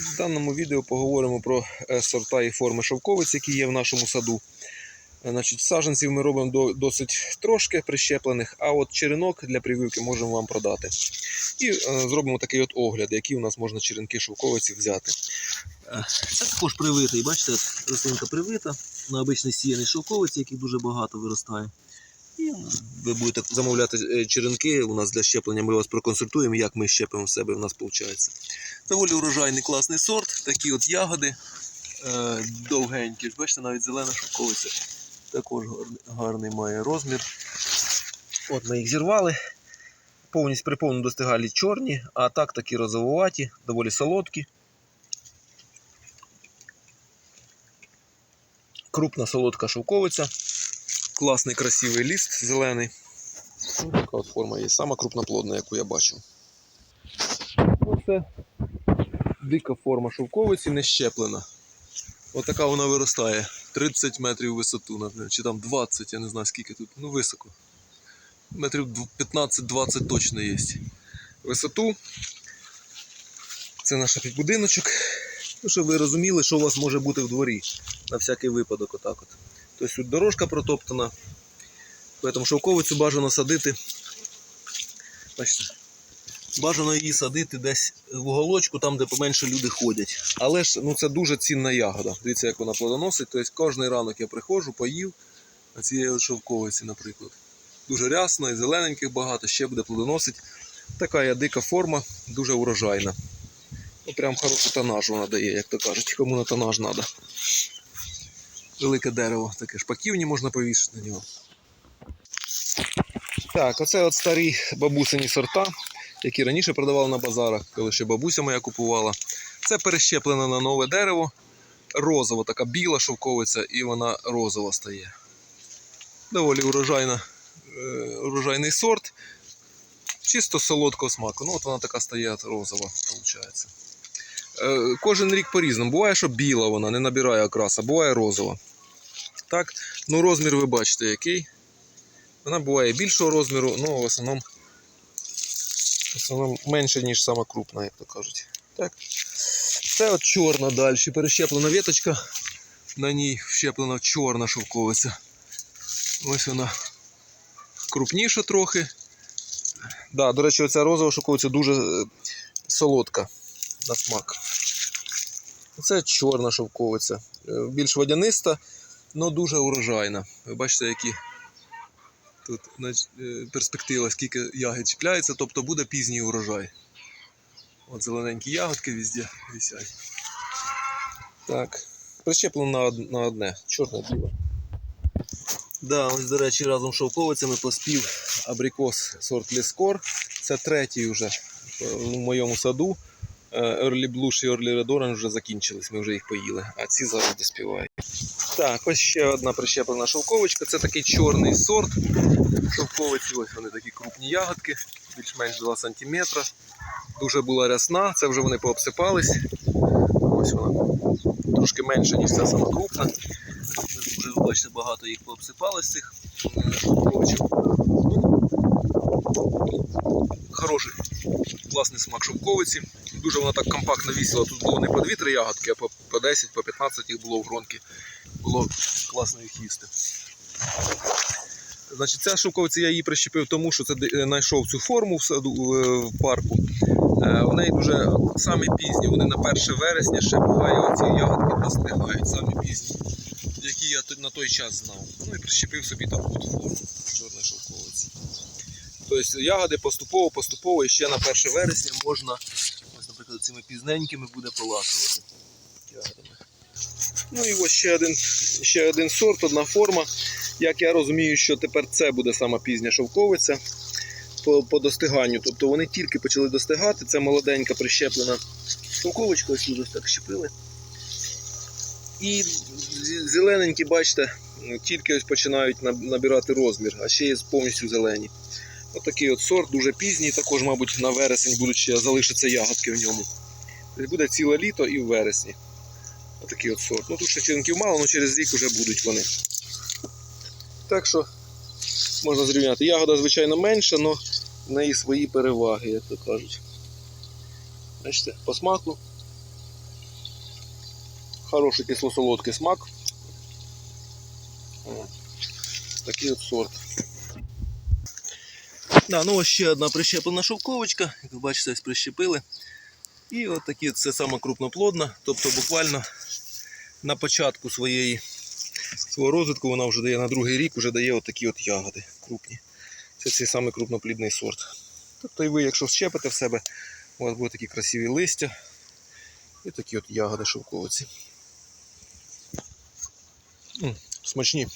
В даному відео поговоримо про е, сорта і форми шовковиць, які є в нашому саду. Е, Значить, саджанців ми робимо досить трошки прищеплених, а от черенок для прививки можемо вам продати. І е, зробимо такий от огляд, які у нас можна черенки шовковиці взяти. Це також привитий, бачите, рослинка привита на обичний сіяний шовковиці, яких дуже багато виростає. І ви будете замовляти е, черенки у нас для щеплення. Ми вас проконсультуємо, як ми щепимо в себе. У нас виходить. Доволі урожайний класний сорт. Такі от ягоди е, довгенькі. Бачите, навіть зелена шовковиця. Також гарний, має розмір. От ми їх зірвали. Повністю при повному достигалі чорні, а так такі розовуваті, доволі солодкі. Крупна солодка шовковиця. Класний красивий ліст зелений. Ось така от форма є. Сама крупноплодна, яку я бачив. Оце дика форма шовковиці не щеплена. Отака вона виростає. 30 метрів висоту, чи там 20, я не знаю скільки тут. Ну високо. Метрів 15-20 точно є. Висоту. Це наш підбудиночок. Ну, щоб ви розуміли, що у вас може бути в дворі. На всякий випадок, отак от. Тобто тут дорожка протоптана. Тому шовковицю бажано садити. Бачите, бажано її садити десь в уголочку, там, де поменше люди ходять. Але ж ну, це дуже цінна ягода. Дивіться, як вона плодоносить. Тобто кожен ранок я приходжу, поїв на цієї шовковиці, наприклад. Дуже рясно і зелененьких багато, ще буде плодоносить. Така є дика форма, дуже урожайна. Ну, прям хорошу тонаж вона дає, як то кажуть, кому на тонаж треба. Велике дерево, таке шпаківні можна повішати на нього. Так, оце от старі бабусині сорта, які раніше продавали на базарах, коли ще бабуся моя купувала. Це перещеплене на нове дерево. Розова, така біла шовковиця, і вона розова стає. Доволі урожайна, е, урожайний сорт. Чисто солодкого смаку. Ну, от вона така стає розова, виходить. Е, Кожен рік по-різному. Буває, що біла вона не набирає окраса, буває розова. Так, ну розмір ви бачите який. Вона буває більшого розміру, але в основному, в основному менше, ніж сама крупна, як то кажуть. Так. Це от чорна далі. Перещеплена віточка. На ній вщеплена чорна шовковиця. Ось вона крупніша трохи. Да, до речі, оця розова шовковиця дуже е, солодка на смак. Це чорна шовковиця. Е, Більш водяниста, але дуже урожайна. Ви бачите, які тут е, перспектива, скільки ягід чіпляється, тобто буде пізній урожай. От зелененькі ягодки везде висять. Так. Прищеплено на, одне, чорне біле. Да, ось, до речі, разом з шовковицями поспів абрикос сорт Лескор. Це третій вже е, в моєму саду. Е, Early Blush і Early Red Orange вже закінчились, ми вже їх поїли, а ці зараз доспівають. Так, ось ще одна прищеплена шовковичка. Це такий чорний сорт. Шовковиці, ось вони такі крупні ягодки, більш-менш 2 см. Дуже була рясна, це вже вони пообсипались. Ось вона трошки менше, ніж ця сама крупна. Вже ви бачите, багато їх пообсипалось цих е, шовковичок. Хороший, класний смак шовковиці. Дуже вона так компактно вісила. Тут було не по 2-3 ягодки, а по, по 10, по 15 їх було в гронки. Було класно їх їсти. Значить, ця шовковиця я її прищепив тому, що це е, знайшов цю форму в саду в- в парку. Е, В неї дуже самі пізні, вони на 1 вересня ще буває, оці ягодки достигають, самі пізні, які я на той час знав. Ну і прищепив собі таку от форму чорної шовковиці. Тобто ягоди поступово, поступово і ще на 1 вересня можна, цими пізненькими буде поласувати. Ну і ось ще один, ще один сорт, одна форма. Як я розумію, що тепер це буде сама пізня шовковиця по, по достиганню. Тобто вони тільки почали достигати, це молоденька прищеплена шовковочка, ось тут так щепили. І зелененькі, бачите, тільки ось починають набирати розмір, а ще є повністю зелені. Отакий от сорт, дуже пізній, також, мабуть, на вересень будуть ще залишаться ягодки в ньому. Буде ціле літо і в вересні. Отакий от сорт. Ну тут ще черенків мало, але через рік вже будуть вони. Так що можна зрівняти. Ягода, звичайно, менша, але в неї свої переваги, як то кажуть. Бачите, по смаку Хороший кисло-солодкий смак. Такий от сорт. Да, ну ось ще одна прищеплена шовковочка, як ви бачите, ось прищепили. І от такі це саме крупноплодна, тобто буквально на початку своєї, свого розвитку вона вже дає на другий рік, вже дає от такі от ягоди крупні. Це цей самий крупноплідний сорт. Тобто і ви, якщо щепите в себе, у вас будуть такі красиві листя і такі от ягоди шовковиці. М, Смачні.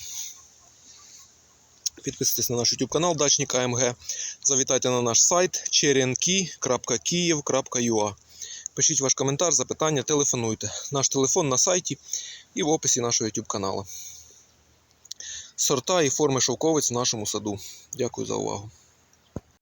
Підписуйтесь на наш YouTube канал Дачник АМГ. Завітайте на наш сайт черенки.київ.юа. Пишіть ваш коментар, запитання, телефонуйте. Наш телефон на сайті і в описі нашого YouTube каналу. Сорта і форми шовковиць в нашому саду. Дякую за увагу.